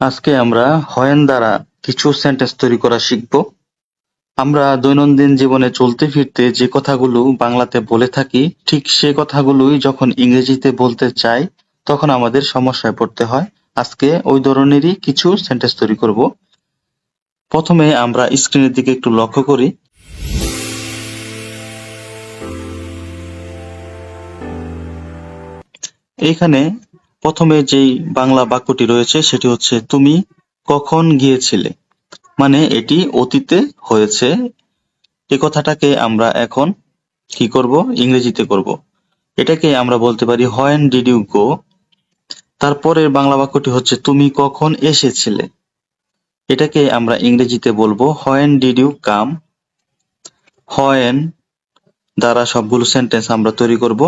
আজকে আমরা হয়েন দ্বারা কিছু সেন্টেন্স তৈরি করা শিখব। আমরা দৈনন্দিন জীবনে চলতে ফিরতে যে কথাগুলো বাংলাতে বলে থাকি, ঠিক সে কথাগুলোই যখন ইংরেজিতে বলতে চাই, তখন আমাদের সমস্যায় পড়তে হয়। আজকে ওই ধরনেরই কিছু সেন্টেন্স তৈরি করব। প্রথমে আমরা স্ক্রিনের দিকে একটু লক্ষ্য করি। এইখানে প্রথমে যেই বাংলা বাক্যটি রয়েছে, সেটি হচ্ছে, তুমি কখন গিয়েছিলে? মানে এটি অতীতে হয়েছে। এ কথাটাকে আমরা এখন কি করব? ইংরেজিতে করব। এটাকে আমরা বলতে পারি হোয়েন ডিড ইউ গো তারপরের বাংলা বাক্যটি হচ্ছে, তুমি কখন এসেছিলে? এটাকে আমরা ইংরেজিতে বলব when did you come when দ্বারা সবগুলো সেন্টেন্স আমরা তৈরি করব।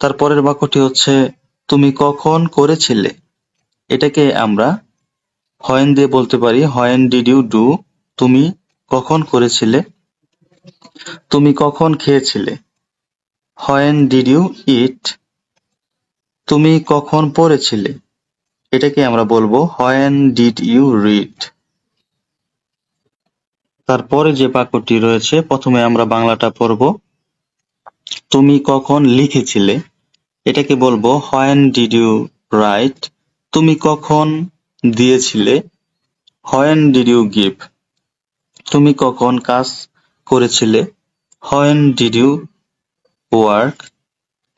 তারপরের বাক্যটি হচ্ছে তুমি কখন করেছিলে? এটাকে আমরা হোয়েন দিয়ে বলতে পারি, হোয়েন ডিড ইউ ডু? তুমি কখন করেছিলে? তুমি কখন খেয়েছিলে? When did you eat? তুমি কখন পড়েছিলে? এটাকে আমরা বলব, হোয়েন ডিড ইউ রিড? তারপরে যে বাক্যটি রয়েছে, প্রথমে আমরা বাংলাটা পড়ব, তুমি কখন লিখেছিলে? এটাকে বলব হোয়েন ডিড ইউ রাইট তুমি কখন দিয়েছিলে? হোয়েন ডিড ইউ গিভ তুমি কখন কাজ করেছিলে? হোয়েন ডিড ইউ ওয়ার্ক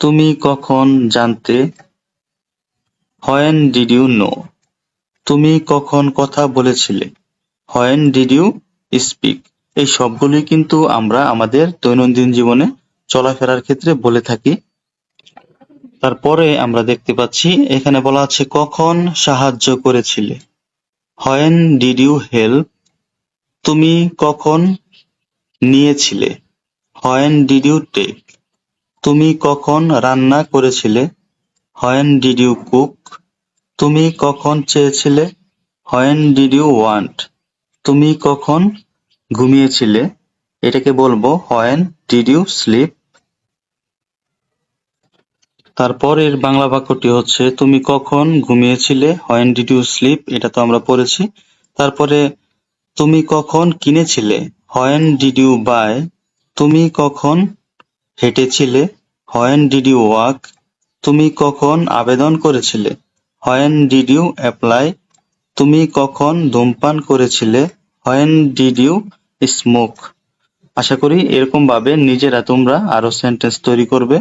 তুমি কখন জানতে? হোয়েন ডিড ইউ নো তুমি কখন কথা বলেছিলে? হোয়েন ডিড ইউ স্পিক এই সবগুলোই কিন্তু আমরা আমাদের দৈনন্দিন জীবনে চলাফেরার ক্ষেত্রে বলে থাকি। তারপরে আমরা দেখতে পাচ্ছি, এখানে বলা আছে, কখন সাহায্য করেছিলে? হোয়েন ডিড ইউ হেল্প তুমি কখন নিয়েছিলে? হোয়েন ডিড ইউ টেক তুমি কখন রান্না করেছিলে? হোয়েন ডিড ইউ কুক তুমি কখন চেয়েছিলে? হোয়েন ডিড ইউ ওয়ান্ট তুমি কখন ঘুমিয়েছিলে? এটাকে বলব হোয়েন ডিড ইউ স্লিপ তারপরের বাংলা বাক্যটি হচ্ছে, তুমি কখন ঘুমিয়েছিলে? হোয়েন ডিড ইউ স্লিপ এটা তো আমরা পড়েছি। তারপরে, তুমি কখন কিনেছিলে? হোয়েন ডিড ইউ বাই তুমি কখন হেঁটেছিলে? হোয়েন ডিড ইউ ওয়াক তুমি কখন আবেদন করেছিলে? হোয়েন ডিড ইউ অ্যাপ্লাই তুমি কখন ধূমপান করেছিলে? হোয়েন ডিড ইউ স্মোক আশা করি এরকম ভাবে নিজেরা তোমরা আরও সেন্টেন্স তৈরি করবে।